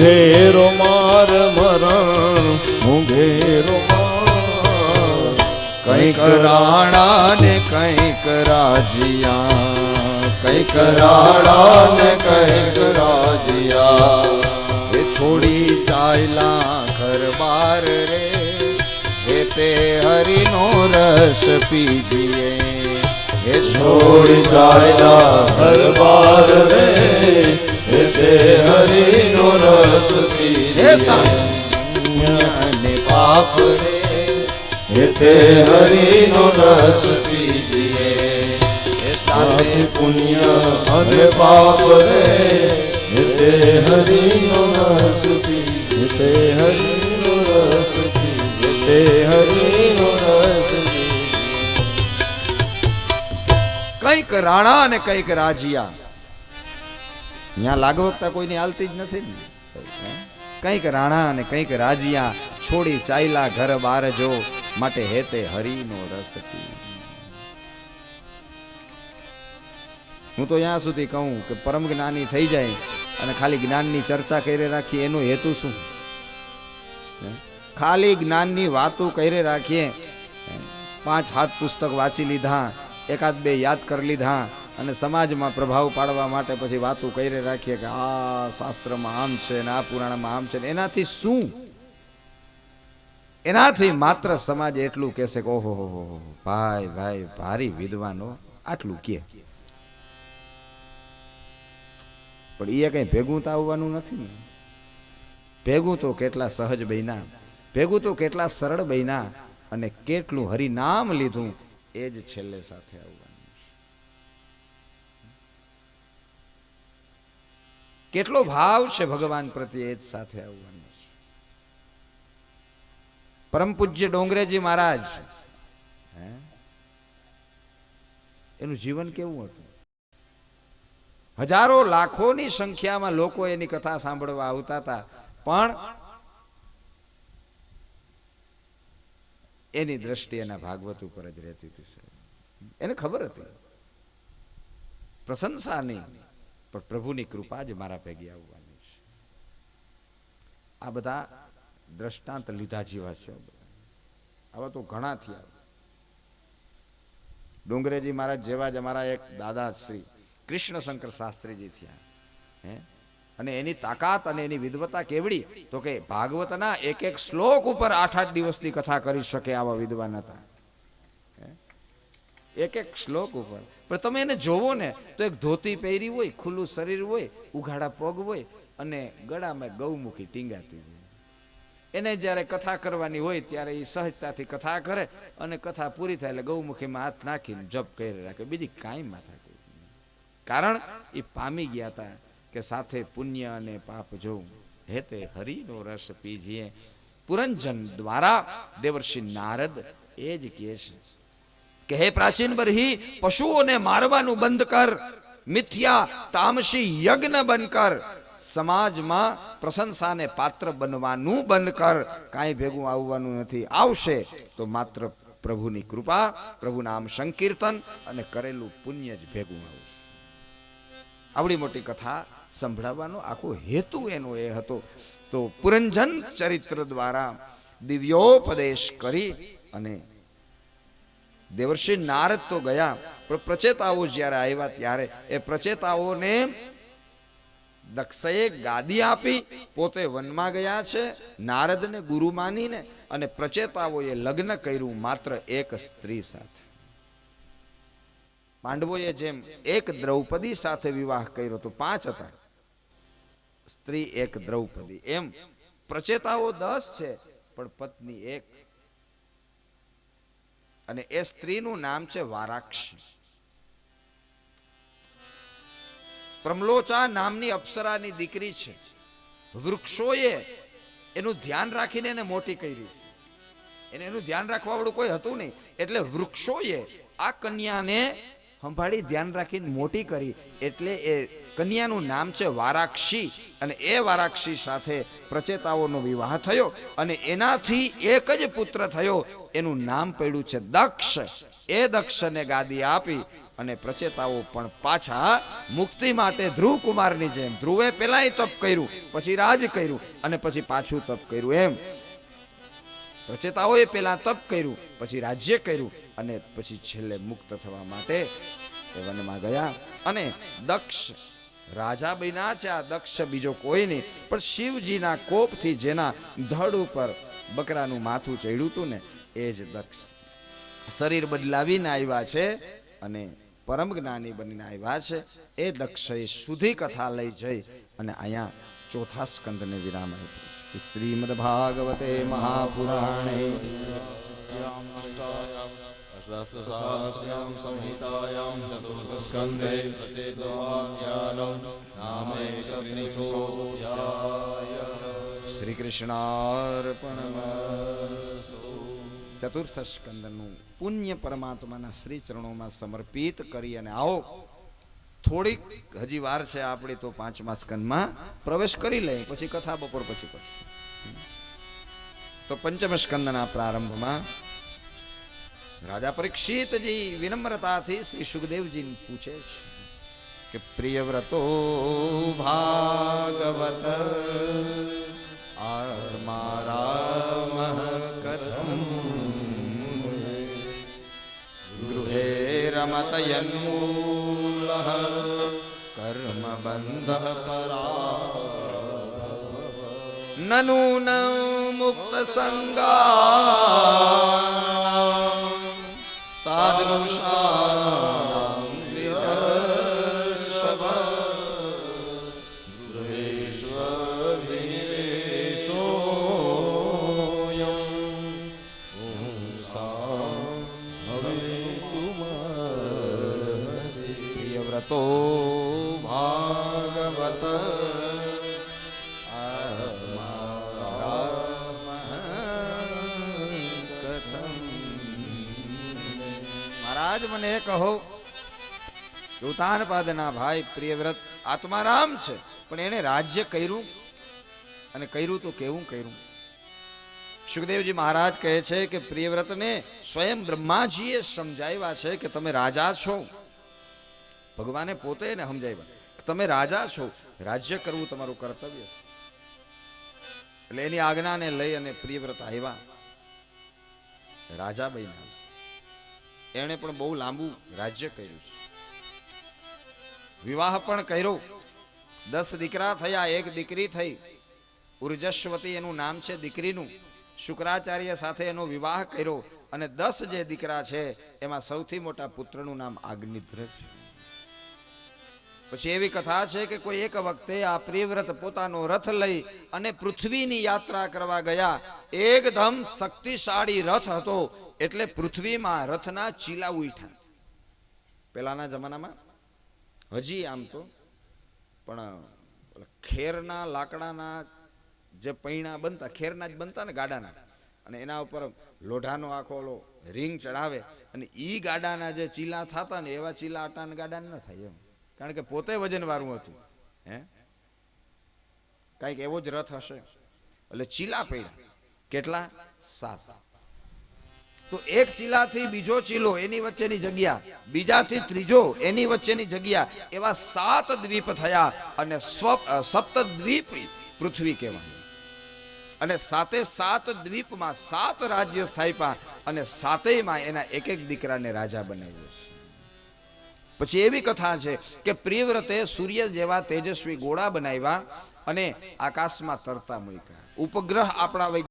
મુંઘેરો માર મરણ હું ઘેરો કંઈક રાણા ને કંઈક રાજીયા કંઈક રાણા ને કંઈક રાજીયા એ છોડી ચાયલા ઘર બાર રે. એ તે હરિનો રસ પીજીએ. એ છોડી ચાલ્યા હરબાર રે. એ તે હરિનો પાપ રે તે હરિનો રસ સાથે સાથે પુણ્ય અને પાપ રે તે હરિનો રસ તે હરિનો રસ તે હરિનો રસ કંઈક રાણા અને કંઈક રાજીયા. ત્યાં લાગવકતા કોઈની હાલતી જ નથી ને? કંઈક રાણા અને કંઈક રાજીયા છોડી ચાયલા ઘર બાર જો માટે હેતે હરિનો રસ હું તો ત્યાં સુધી કહું કે પરમ જ્ઞાની થઈ જાય અને ખાલી જ્ઞાનની ચર્ચા કરી રાખીએ, એનો હેતુ શું? ખાલી જ્ઞાનની વાતો કરી રાખીએ. પાંચ હાથ પુસ્તક વાંચી લીધા, એકાદ બે યાદ કરી લીધા અને સમાજમાં પ્રભાવ પાડવા માટે પછી વાતો કરી રાખીએ કે આ શાસ્ત્રમાં આમ છે ને આ પુરાણમાં આમ છે ને એનાથી શું? એનાથી માત્ર સમાજ એટલું કહેશે કે ઓહો, હો ભાઈ ભાઈ, ભારી વિદ્વાનો આટલું કે પણ એ કઈ ભેગું તો આવવાનું નથી ને. ભેગું તો કેટલા સહજ બન્યા. ભેગું તો કેટલા સરળ બન્યા. અને કેટલું હરિનામ લીધું એ જ છેલ્લે સાથે આવવાનું. કેટલો ભાવ છે ભગવાન પ્રત્યે એ સાથે આવવાનો. પરમ પૂજ્ય ડોંગરેજી મહારાજ એનું જીવન કેવું હતું? હજારો લાખોની સંખ્યામાં લોકો એની કથા સાંભળવા આવતા હતા, પણ એની દ્રષ્ટિ એના ભાગવત ઉપર જ રહેતી હતી એને ખબર હતી. પ્રશંસા નહીં. પણ પ્રભુની કૃપા જ મારા ભેગી આવવાની છે. આ બધા દ્રષ્ટાંત લીધા જેવા છે આવા તો ઘણા થયા. ડુંગરેજી મહારાજ જેવા જ અમારા એક દાદા શ્રી કૃષ્ણશંકર શાસ્ત્રીજી થયા. હે? અને એની તાકાત અને એની વિદ્વતા કેવડી? તો કે ભાગવતના એક એક શ્લોક ઉપર આઠ આઠ દિવસની કથા કરી શકે આવા વિદ્વાન હતા? એક એક શ્લોક ઉપર. પણ તમે એને જોવો ને, તો એક ધોતી પહેરી હોય, ખુલ્લું શરીર હોય, ઉઘાડા પગ હોય, અને ગળામાં ગૌમુખી ટીંગાતી હોય. એને જ્યારે કથા કરવાની હોય, ત્યારે એ સહજતાથી કથા કરે, અને કથા પૂરી થાય એટલે ગૌમુખીમાં હાથ નાખીને જપ કરી રાખે. બીજી કાંઈ માથા કારણ એ પામી ગયા હતા કે સાથે પુણ્ય અને પાપ જોઉં હેતે હરિનો રસ પીજીએ. પુરંજન દ્વારા દેવર્ષિ નારદ એ જ કહે છે. કે હે પ્રાચીન બરહી, પશુઓને મારવાનું બંધ કર, મિથ્યા તામસી યજ્ઞ બંધ કર, સમાજમાં પ્રશંસાને પાત્ર બનવાનું બંધ કર, કાંઈ ભેગું આવવાનું નથી. આવશે તો માત્ર પ્રભુની કૃપા, પ્રભુ નામ સંકીર્તન અને કરેલું પુણ્ય જ ભેગું આવશે. આવડી મોટી કથા સંભળાવવાનો આખો હેતુ એનો એ હતો. તો પુરંજન ચરિત્ર દ્વારા દિવ્યોપદેશ કરી અને દેવર્ષિ નારદ તો ગયા પ્રચેતાઓ જ્યારે આવ્યા ત્યારે એ પ્રચેતાઓને દક્ષએ ગાદી આપી, પોતે વનમાં ગયા છે, નારદને ગુરુ માનીને અને પ્રચેતાઓએ લગ્ન કર્યું માત્ર એક સ્ત્રી સાથે. પાંડવોએ જેમ એક દ્રૌપદી સાથે વિવાહ કર્યો તો પાંચ હતા. સ્ત્રી એક દ્રૌપદી. એમ પ્રચેતાઓ દસ છે, પણ પત્ની એક. અને એ સ્ત્રીનું નામ છે વારાક્ષી. પ્રમલોચા નામની અપ્સરાની દીકરી છે. વૃક્ષોએ એનું ધ્યાન રાખીને એને મોટી કરી એને એનું ધ્યાન રાખવા વાળું કોઈ હતું નહીં. એટલે વૃક્ષોએ આ કન્યાને સંભાળી, ધ્યાન રાખીને મોટી કરી. એટલે એ કન્યાનું નામ છે વારાક્ષી. અને એ વારાક્ષી સાથે પ્રચેતાઓનો વિવાહ થયો અને એનાથી એક જ પુત્ર થયો. એનું નામ પડ્યું છે દક્ષ. એ દક્ષને ગાદી આપી અને પ્રચેતાઓ પણ પાછા મુક્તિ માટે ધ્રુવ કુમારની જેમ ધ્રુવે પેલાય તપ કર્યું, પછી રાજ કર્યું અને પછી પાછું તપ કર્યું એમ. પ્રચેતાઓએ પેલા તપ કર્યું, પછી રાજ્ય કર્યું અને પછી છેલ્લે મુક્ત થવા માટે એ વનમાં ગયા. અને દક્ષ રાજા બન્યા છે, આ દક્ષ બીજો કોઈ નહીં. પણ શિવજીના કોપથી જેના ધડ ઉપર બકરાનું માથું ચડ્યું હતું ને, એ જ દક્ષ. શરીર બદલાવીને આવ્યા છે અને પરમ જ્ઞાની બનીને આવ્યા છે. એ દક્ષએ સુધી કથા લઈ જઈ અને અહીંયા ચોથા સ્કંદને વિરામ આપ્યો. શ્રીમદ ભાગવતે મહાપુરાણે. શ્રી કૃષ્ણાર્પણમસ્તુ ચતુર્થ સ્કંદનું પુણ્ય પરમાત્માના શ્રી ચરણોમાં સમર્પિત કરી અને આવો થોડીક હજી વાર છે આપણે તો પાંચમા સ્કંદમાં પ્રવેશ કરી લઈએ પછી કથા બપોર પછી કરશું તો પંચમ સ્કંદના પ્રારંભમાં રાજા પરીક્ષિતજી વિનમ્રતાથી શ્રી સુખદેવજીને પૂછે છે કે પ્રિયવ્રતો ભાગવત આત્મારામ કથમ? ગૃહે રમતયન્મૂલ કર્મ બંધ પરા નનૂન મુક્ત સંગા મહારાજ, મને એ કહો ઉતાનપાદના ભાઈ પ્રિયવ્રત આત્મારામ છે, પણ એને રાજ્ય કર્યું અને કર્યું તો કેવું કર્યું? સુખદેવજી મહારાજ કહે છે કે પ્રિયવ્રતને સ્વયં બ્રહ્માજીએ સમજાવ્યા છે કે તમે રાજા છો. ભગવાને પોતે એને સમજાવ્યા, તમે રાજા છો, રાજ્ય કરવું તમારું કર્તવ્ય છે. એટલે એની આજ્ઞાને લઈ અને પ્રિયવ્રત આવ્યા. રાજા બન્યા. એણે પણ બહુ લાંબુ રાજ્ય કર્યું વિવાહ પણ કર્યો. દસ દીકરા થયા, એક દીકરી થઈ. ઉર્જસ્વતી એનું નામ છે દીકરીનું. શુક્રાચાર્ય સાથે એનો વિવાહ કર્યો અને દસ જે દીકરા છે, એમાં સૌથી મોટા પુત્રનું નામ આગનિદ્ર છે. પછી એવી કથા છે કે કોઈ એક વખતે આ પ્રિવ્રત પોતાનો રથ લઈ અને પૃથ્વીની યાત્રા કરવા ગયા. એકદમ શક્તિશાળી રથ હતો. એટલે પૃથ્વીમાં રથના ચીલા ઉઠ્યા પેલાના જમાનામાં? હજી આમ તો. પણ ખેરના લાકડાના જે પૈણા બનતા, ખેરના જ બનતા ને ગાડાના. અને એના ઉપર લોઢાનો આખો ઓલો રિંગ ચડાવે અને ઈ ગાડાના જે ચીલા થતા ને એવા ચીલા આટાના ગાડાને ન થાય એમ. કારણ કે પોતે વજનવાળું હતું. હે? કાંઈક એવો જ રથ હશે. એટલે ચીલા પડ્યા કેટલા? સાત. તો એક ચીલાથી બીજો ચીલો એની વચ્ચેની જગ્યા, બીજાથી ત્રીજો એની વચ્ચેની જગ્યા, એવા સાત દ્વીપ થયા અને સપ્ત દ્વીપ પૃથ્વી કહેવાય. અને સાતે સાત દ્વીપમાં સાત રાજ્ય સ્થાપ્યા અને સાતેયમાં એના એક એક દીકરાને રાજા બનાવ્યો પછી એવી કથા છે કે પ્રિવ્રતે સૂર્ય જેવા તેજસ્વી ગોળા બનાવ્યા અને આકાશમાં તરતા મૂક્યા. ઉપગ્રહ આપણા